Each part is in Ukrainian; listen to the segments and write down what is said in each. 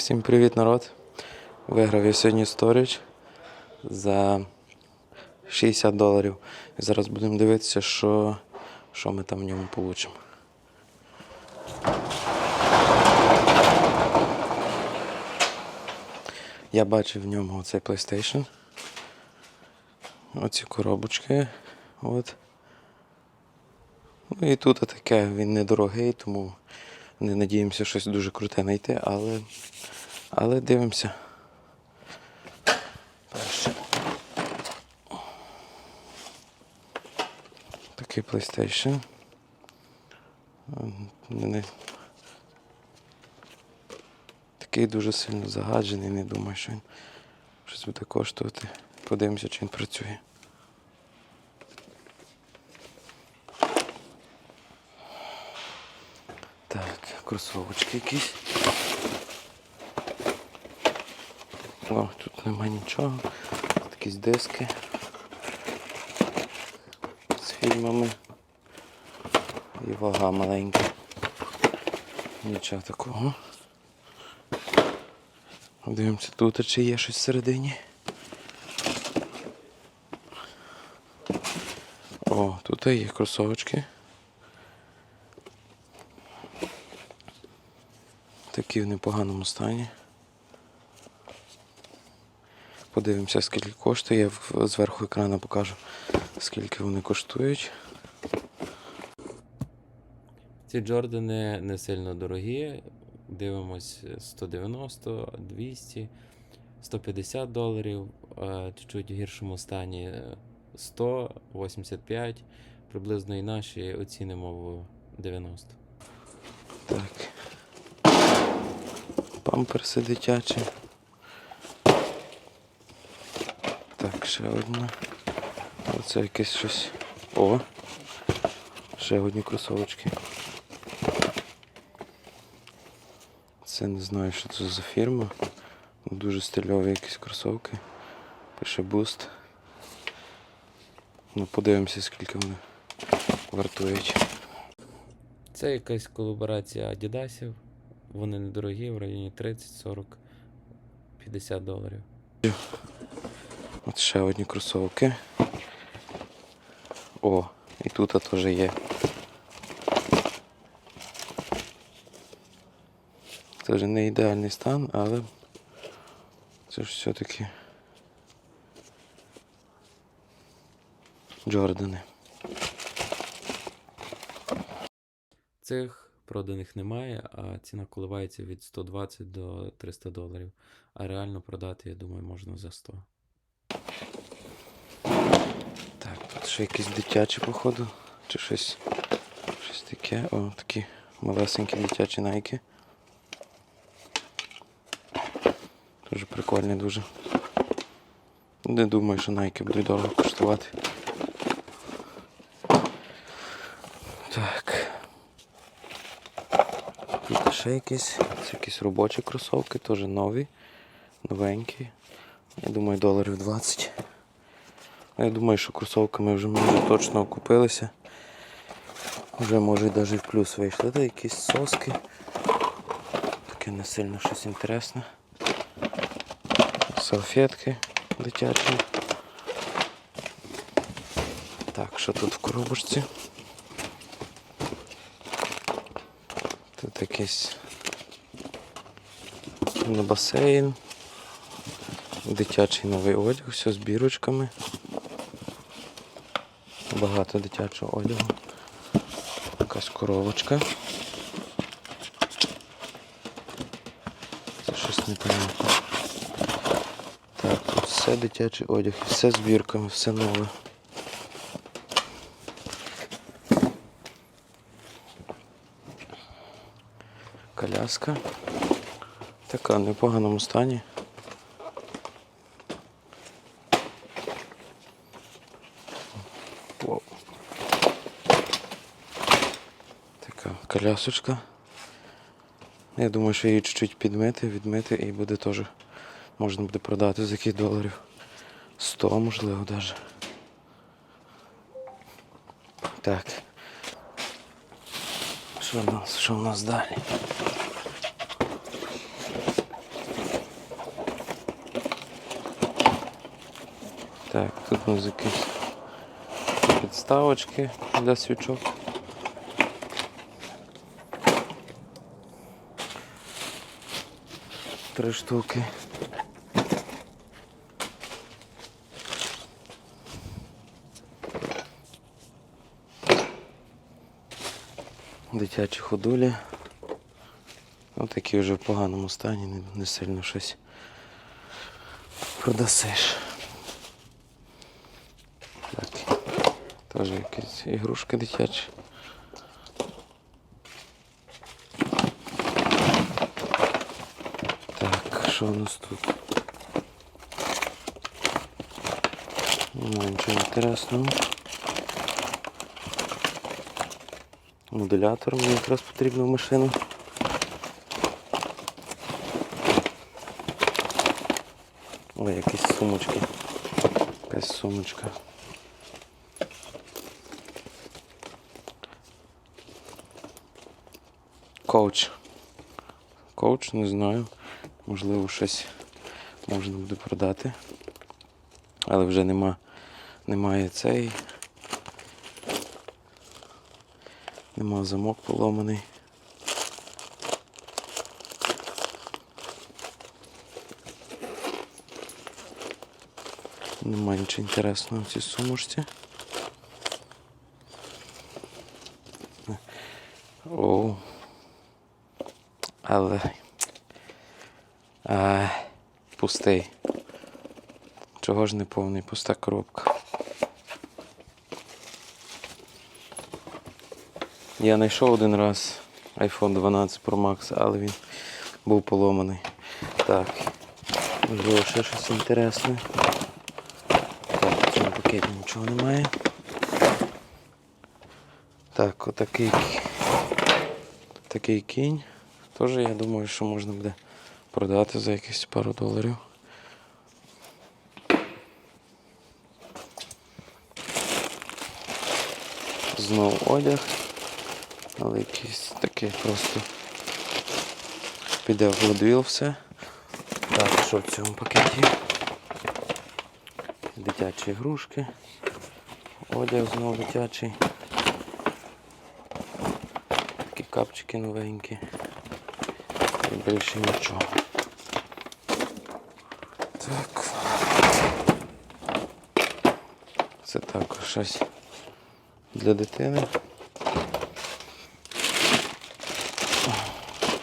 Всім привіт, народ! Виграв я сьогодні сторіч за 60 доларів. І зараз будемо дивитися, що, що ми там в ньому получимо. Я бачив в ньому оцей PlayStation. Оці коробочки. От. Ну і тут таке, він недорогий, тому не надіємося щось дуже круте знайти, але, але дивимося. Перше. Такий PlayStation. Такий дуже сильно загаджений, не думаю, що він щось буде коштувати. Подивимося, чи він працює. Так, кросовочки якісь. О, тут нема нічого. Тут якісь диски з фільмами. І вага маленька. Нічого такого. Дивимося тут, чи є щось всередині. О, тут є кросовочки. Такі в непоганому стані. Подивимося, скільки коштує. Я зверху екрану покажу, скільки вони коштують. Ці Джордани не сильно дорогі. Дивимось 190, 200, 150 доларів. Чуть-чуть в гіршому стані е, 100, 85. Приблизно і наші оцінимо в 90. Так. Памперси дитячі. Так, ще одна. Оце якесь щось. О! Ще одні кросовочки. Це не знаю, що це за фірма. Дуже стильові якісь кросовки. Пише буст. Ну, подивимося, скільки вони вартують. Це якась колаборація Адідасів. Вони недорогі, в районі 30, 40, 50 доларів. От ще одні кросовки. О, і тут теж є. Це вже не ідеальний стан, але це ж все-таки Джордани. Цих проданих немає, а ціна коливається від 120 до 300 доларів. А реально продати, я думаю, можна за 100. Так, тут ще якісь дитячі, походу, чи щось, щось таке. О, такі малесенькі дитячі найки. Дуже прикольні дуже. Не думаю, що найки будуть дорого коштувати. Так. Тут ще якісь, це якісь робочі кросовки, теж нові, новенькі. Я думаю, доларів 20. Ну, Я думаю, що кросовками вже ми вже точно окупилися. Вже може навіть в плюс вийшли. Та якісь соски. Таке не сильно щось інтересне. Салфетки дитячі. Так, що тут в коробочці? Тут якийсь на басейн. Дитячий новий одяг, все з бірочками. Багато дитячого одягу. Якась коробочка. Це щось непонятне. Так, тут все дитячий одяг, все з бірками, все нове. Коляска. Така в непоганому стані. Вау. Така колясочка. Я думаю, що її чуть-чуть підмити, відмити і буде теж можна буде продати за яких доларів. 100 можливо навіть. Так. Що в нас? Що в нас далі? Так, тут у нас якісь підставочки для свічок. Три штуки. Дитячі ходулі. Ну, такі вже в поганому стані, не сильно щось продасиш. Теж якісь ігрушки дитячі. Так, що у нас тут? Немає нічого інтересного. Модулятор мені якраз потрібно в машину. Ой, якісь сумочки. Якась сумочка. Коуч. Коуч, не знаю. Можливо, щось можна буде продати. Але вже нема, немає цей. Нема замок поломаний. Нема нічого інтересного в цій сумушці. Але. А, пустий. Чого ж не повний, пуста коробка. Я знайшов один раз iPhone 12 Pro Max, але він був поломаний. Так. Можливо, ще щось інтересне. Так, в цьому пакеті нічого немає. Так, отакий такий кінь. Теж я думаю, що можна буде продати за якісь пару доларів. Знову одяг. Але якийсь такий просто піде в Goodwill все. Так, що в цьому пакеті? Дитячі ігрушки. Одяг знову дитячий. Такі капчики новенькі. І більше нічого. Так. Це також щось для дитини.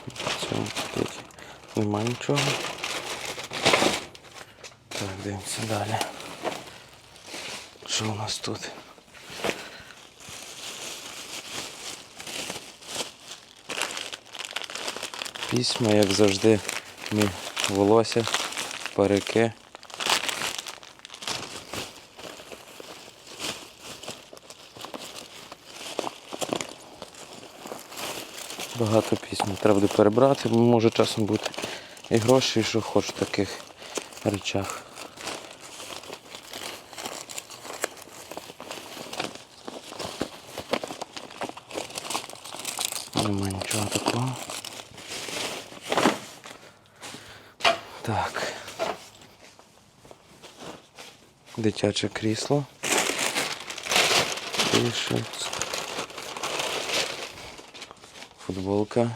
В цьому пакеті немає нічого. Так, дивимося далі. Що у нас тут? Письма, як завжди, мі волосся, парики. Багато пісьм треба буде перебрати, може часом бути і гроші, і що хоч в таких речах. Нема нічого такого. Так. Дитяче крісло. Більше. Футболка.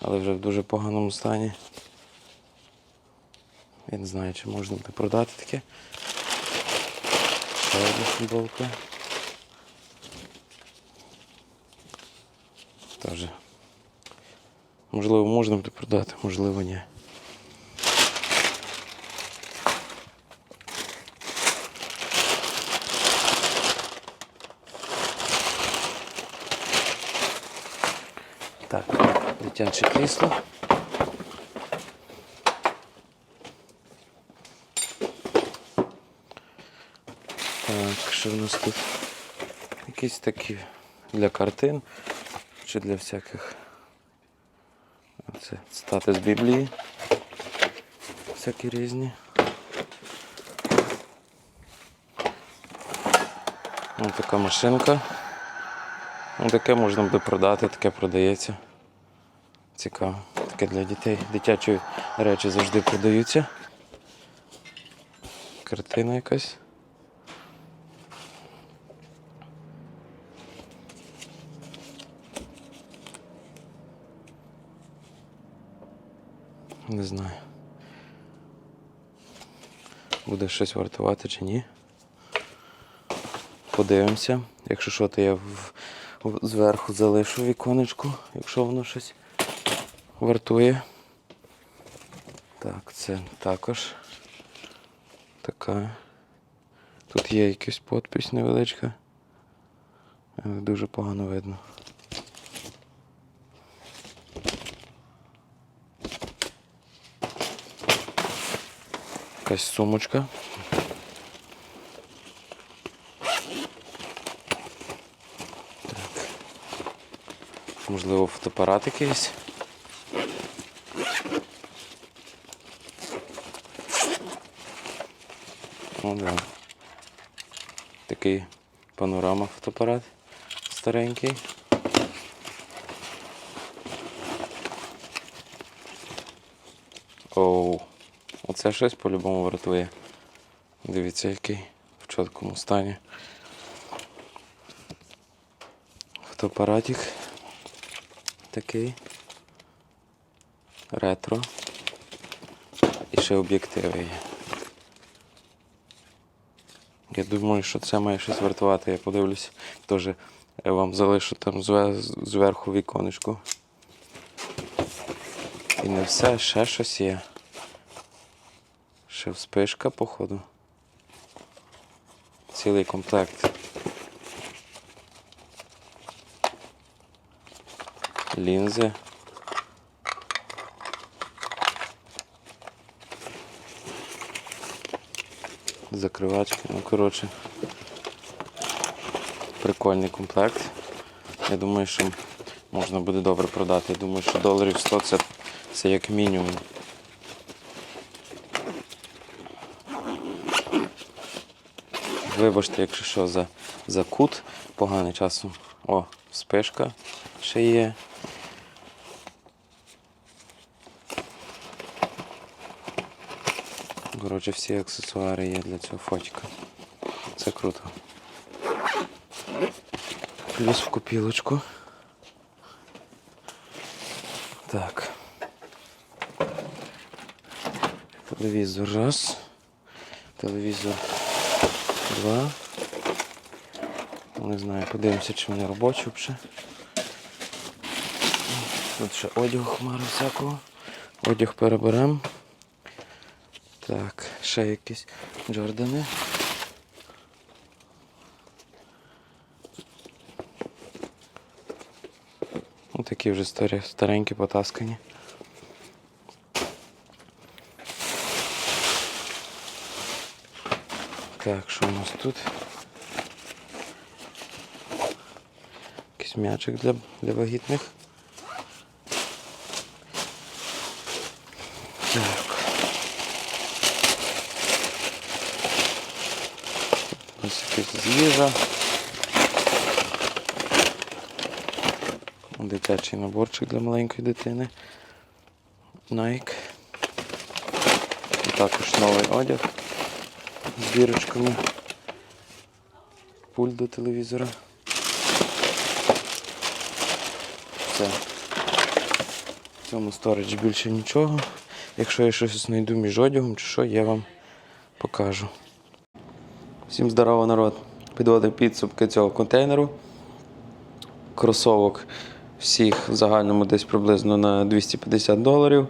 Але вже в дуже поганому стані. Я не знаю, чи можна буде продати таке. Ще одна футболка. Теж. Можливо, можна буде продати, можливо, ні. Так, дитяче крісло. Так, що в нас тут? Якісь такі для картин чи для всяких. Це цитати з Біблії. Всякі різні. Ось така машинка. Ну, таке можна буде продати, таке продається. Цікаво. Таке для дітей. Дитячі речі завжди продаються. картина якась. Не знаю. Буде щось вартувати чи ні. Подивимося. Якщо що, то я в, в- зверху залишу віконечко, якщо воно щось вартує. Так, це також така. Тут є якась подпись невеличка. Але дуже погано видно. Якась сумочка. Можливо, фотоапарат якийсь. Ну да. Такий панорама фотоапарат старенький. Оу, оце щось по-любому вартує. Дивіться, який в чіткому стані. Фотоапаратик такий. Ретро. І ще об'єктиви є. Я думаю, що це має щось вартувати. Я подивлюсь. Теж вам залишу там зве- зверху віконечку. І не все, ще щось є. Ще вспишка, походу. Цілий комплект. Лінзи. Закривачки, ну коротше. Прикольний комплект. Я думаю, що можна буде добре продати. Я думаю, що доларів 100 це, це як мінімум. Вибачте, якщо що, за, за кут поганий часом. О, спишка ще є. Коротше, всі аксесуари є для цього фотика. Це круто. Плюс в копілочку. Так. Телевізор раз. Телевізор два. Не знаю, подивимося, чи вони робочі взагалі. Тут ще одяг хмари всякого. Одяг переберемо. Так, ще якісь Джордани. Ну, такі вже старі, старенькі, потаскані. Так, що у нас тут? Якийсь м'ячик для, для вагітних. Ось якась їжа. Дитячий наборчик для маленької дитини. Nike. І також новий одяг з бірочками. Пульт до телевізора. Все. В цьому сториджі більше нічого. Якщо я щось знайду між одягом чи що, я вам покажу. Всім здорово, народ. Підводив підсумки цього контейнеру. Кросовок всіх в загальному десь приблизно на 250 доларів.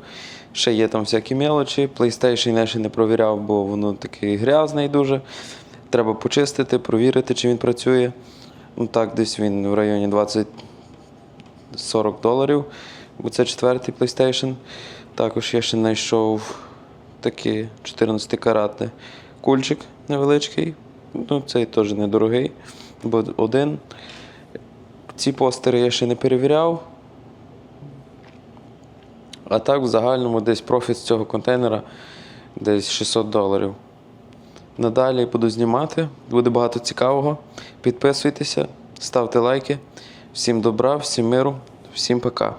Ще є там всякі мелочі. PlayStation я ще не провіряв, бо воно такий грязний дуже. Треба почистити, провірити, чи він працює. Ну так, десь він в районі 20-40 доларів. Бо це четвертий PlayStation. Також я ще знайшов такий 14 каратний кульчик невеличкий. Ну, цей теж недорогий, бо один. Ці постери я ще не перевіряв. А так, в загальному десь профіт з цього контейнера десь 600 доларів. Надалі буду знімати, буде багато цікавого. Підписуйтеся, ставте лайки. Всім добра, всім миру, всім пока.